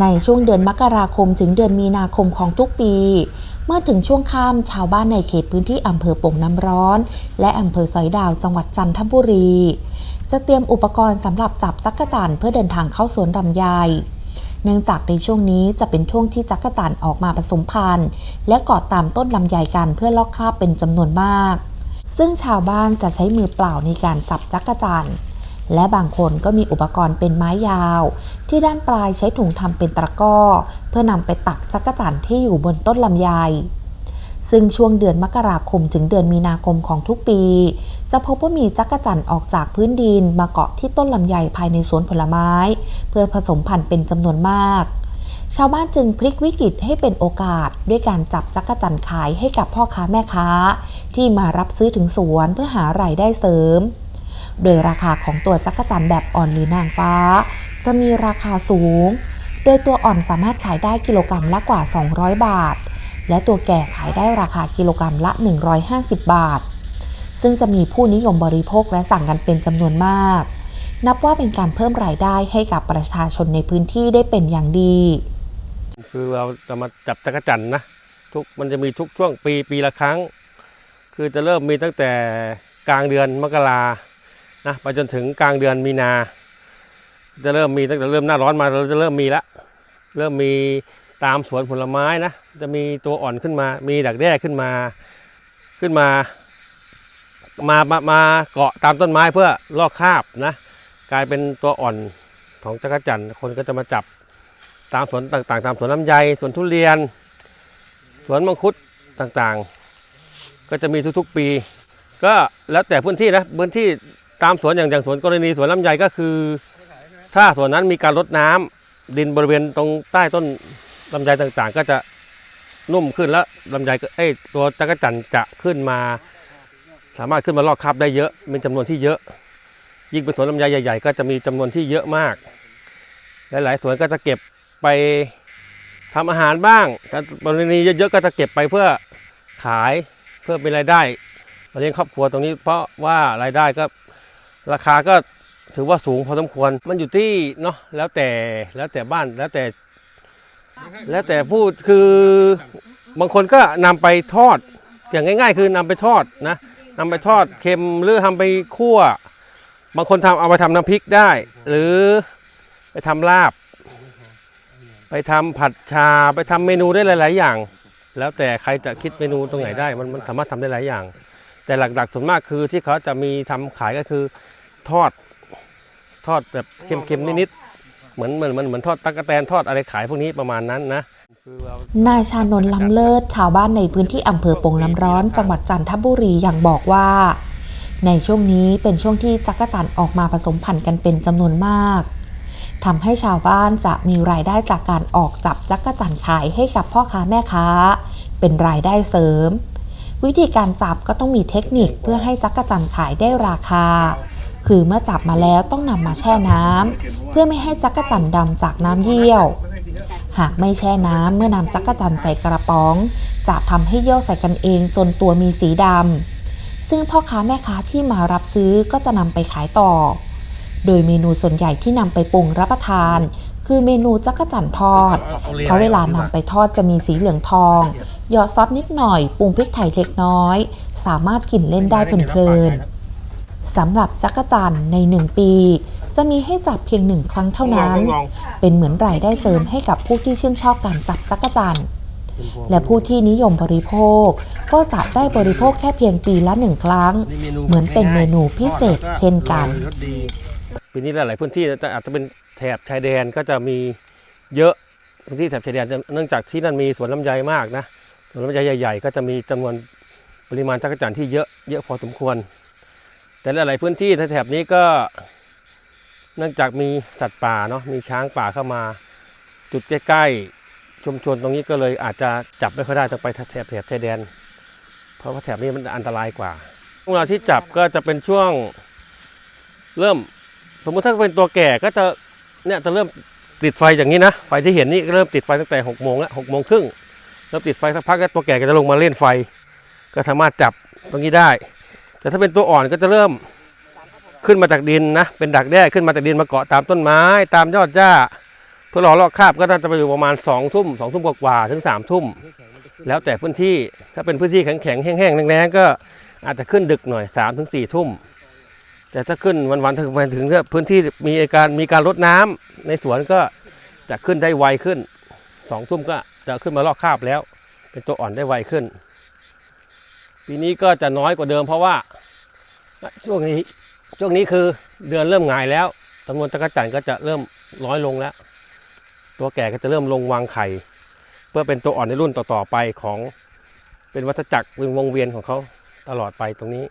ในช่วงเดือนมกราคมถึงเดือนมีนาคมของทุกปี เมื่อถึงช่วงค่ำชาวบ้านในเขตพื้นที่อำเภอโป่งน้ำร้อน และอำเภอสอยดาวจังหวัดจันทบุรี จะเตรียมอุปกรณ์สำหรับจับจักรจั่นเพื่อเดินทางเข้าสวนลำไยเนื่องจากในช่วงนี้จะเป็นช่วงที่จักรจั่นออกมาผสมพันธุ์ และเกาะตามต้นลำไยกันเพื่อลอกคราบเป็นจำนวนมาก ซึ่งชาวบ้านจะใช้มือเปล่าในการจับจักรจั่น และบางคนก็มีอุปกรณ์เป็นไม้ยาว ที่ด้านปลายใช้ถุงทำเป็นตะกร้อ เพื่อนำไปตักจักรจั่นที่อยู่บนต้นลำไยซึ่งช่วงเดือนมกราคมถึงเดือนมีนาคมของทุกปี จะพบว่ามีจักรจั่นออกจากพื้นดินมาเกาะที่ต้นลำไยภายในสวนผลไม้ เพื่อผสมพันธุ์เป็นจำนวนมาก ชาวบ้านจึงพลิกวิกฤตให้เป็นโอกาส ด้วยการจับจักรจั่นขายให้กับพ่อค้าแม่ค้า ที่มารับซื้อถึงสวนเพื่อหารายได้เสริม โดยราคาของตัวจักรจั่นแบบอ่อนหรือนางฟ้า จะมีราคาสูง โดยตัวอ่อนสามารถขายได้กิโลกรัมละกว่า 200 บาท และตัวแก่ขายได้ราคากิโลกรัมละ 150 บาท ซึ่งจะมีผู้นิยมบริโภคและสั่งกันเป็นจำนวนมาก นับว่าเป็นการเพิ่มรายได้ให้กับประชาชนในพื้นที่ได้เป็นอย่างดี คือเราจะมาจับจักรจันนะทุกมันจะมีทุกช่วงปีปีละครั้ง คือจะเริ่มมีตั้งแต่กลางเดือนมกรา นะไปจนถึงกลางเดือนมีนา จะเริ่มมีตั้งแต่เริ่มหน้าร้อนมาเราจะเริ่มมีละเริ่มมีตามสวนผลไม้นะจะมีตัวอ่อนขึ้นมา มีดักแด้ขึ้นมาขึ้นมามามามาเกาะตามต้นไม้เพื่อลอกคราบนะกลายเป็นตัวอ่อนของจักรจันคนก็จะมาจับตามสวนต่างๆ ตามสวนลำไยสวนทุเรียน สวนมังคุดต่างๆ ก็จะมีทุกๆปี ก็แล้วแต่พื้นที่นะพื้นที่ ตามสวนอย่างอย่างสวนกรณีสวนลำไยก็คือ ถ้าสวนนั้นมีการรดน้ำดินบริเวณตรงใต้ต้นลำไยต่างๆ ก็จะนุ่มขึ้นแล้วลำไยก็เอ้ตัวจักรจันจะขึ้นมา สามารถขึ้นมาลอกคราบได้เยอะมีจำนวนที่เยอะ ยิ่งเป็นสวนลำไยใหญ่ ๆ ก็จะมีจำนวนที่เยอะมาก หลายๆสวนก็จะเก็บไปทำอาหารบ้างกรณีเยอะๆก็จะเก็บไปเพื่อขายเพื่อเป็นรายได้มาเลี้ยงครอบครัวตรงนี้เพราะว่ารายได้ก็ ราคาก็ถือว่าสูงพอสมควร มันอยู่ที่เนาะแล้วแต่แล้วแต่บ้านแล้วแต่ แล้วแต่พูดคือบางคนก็นำไปทอด อย่างง่าย ๆ คือนำไปทอดนะนำไปทอดเค็มหรือทำไปคั่ว บางคนทำเอาไปทำน้ำพริกได้ หรือไปทำลาบ ไปทำผัดชาไปทำเมนูได้หลาย ๆ อย่าง แล้วแต่ใครจะคิดเมนูตรงไหนได้มันมันสามารถทำได้หลายอย่าง แต่หลักๆส่วนมากคือที่เขาจะมีทำขายก็คือทอดทอดแบบเค็มๆนิดๆเหมือนเหมือนเหมือนเหมือนทอดตั๊กแตนทอดอะไรขายพวกนี้ประมาณนั้นนะคือเรานายชานนท์ล้ำเลิศชาวบ้านในพื้นที่อำเภอโป่งน้ำร้อน จังหวัดจันทบุรีอย่างบอกว่า ในช่วงนี้เป็นช่วงที่จักรจั่นออกมาผสมพันธุ์กันเป็นจำนวนมากทำให้ชาวบ้านจะมีรายได้จากการออกจับจักรจั่นขายให้กับพ่อค้าแม่ค้า เป็นรายได้เสริม วิธีการจับก็ต้องมีเทคนิคเพื่อให้จักรจั่นขายได้ราคา คือเมื่อจับมาแล้วต้องนำมาแช่น้ำเพื่อไม่ให้จักรจั่นดำจากน้ำเยี่ยว หากไม่แช่น้ำเมื่อนำจักรจั่นใส่กระป๋อง จะทำให้เยี่ยวใส่กันเองจนตัวมีสีดำซึ่งพ่อค้าแม่ค้าที่มารับซื้อก็จะนำไปขายต่อ โดยเมนูส่วนใหญ่ที่นำไปปรุงรับประทานคือเมนูจักรจั่นทอด เพราะเวลานำไปทอดจะมีสีเหลืองทอง หยอดซอสนิดหน่อยปรุงพริกไทยเล็กน้อย สามารถกินเล่นได้เพลินๆสำหรับจักรจั่นในหนึ่งปี จะมีให้จับเพียงหนึ่งครั้งเท่านั้น เป็นเหมือนรายได้เสริมให้กับผู้ที่ชื่นชอบการจับจักรจั่นและผู้ที่นิยมบริโภค ก็จะได้บริโภคแค่เพียงปีละหนึ่งครั้ง เหมือนเป็นเมนูพิเศษเช่นกันปีนี้หลายๆพื้นที่จะอาจจะเป็น แถบชายแดนก็จะมีเยอะพื้นที่แถบชายแดนเนื่องจากที่นั่นมีสวนลำไยมากนะสวนลำไยใหญ่ ๆ ก็จะมีจำนวนปริมาณจักรจันทร์ที่เยอะเยอะพอสมควร แต่หลายพื้นที่แถบนี้ก็เนื่องจากมีสัตว์ป่าเนาะมีช้างป่าเข้ามา จุดใกล้ๆชุมชนตรงนี้ก็เลยอาจจะจับไม่ค่อยได้ต้องไปแถบแถบชายแดน เพราะว่าแถบนี้มันอันตรายกว่าช่วงเวลาที่จับก็จะเป็นช่วงเริ่ม สมมติถ้าเป็นตัวแก่ก็จะ เนี่ยจะเริ่มติดไฟอย่างนี้นะ ไฟที่เห็นนี่ก็เริ่มติดไฟตั้งแต่หกโมงแล้วหกโมงครึ่งเริ่มติดไฟสักพักก็ตัวแก่ก็จะลงมาเล่นไฟ ก็สามารถจับตรงนี้ได้ แต่ถ้าเป็นตัวอ่อนก็จะเริ่มขึ้นมาจากดินนะ เป็นดักแด้ขึ้นมาจากดินมาเกาะตามต้นไม้ ตามยอดหญ้า เพื่อรอลอกคาบก็น่าจะไปอยู่ประมาณสองทุ่มสองทุ่มกว่าๆถึงสามทุ่มแล้วแต่พื้นที่ถ้าเป็นพื้นที่แข็งๆแห้งๆแรงๆก็อาจจะขึ้นดึกหน่อยสามถึงสี่ทุ่ม แต่ถ้าขึ้นวันๆถึงไปถึงเนี่ยพื้นที่มีการมีการรดน้ำในสวนก็จะขึ้นได้ไวขึ้นสองทุ่มก็จะขึ้นมาลอกคราบแล้ว เป็นตัวอ่อนได้ไวขึ้น ปีนี้ก็จะน้อยกว่าเดิมเพราะว่าช่วงนี้ช่วงนี้คือเดือนเริ่มหงายแล้วจำนวนจักจันก็จะเริ่มน้อยลงแล้ว ตัวแก่ก็จะเริ่มลงวางไข่ เพื่อเป็นตัวอ่อนในรุ่นต่อๆไปของเป็นวัฏจักรวงเวียนของเขาตลอดไปตรงนี้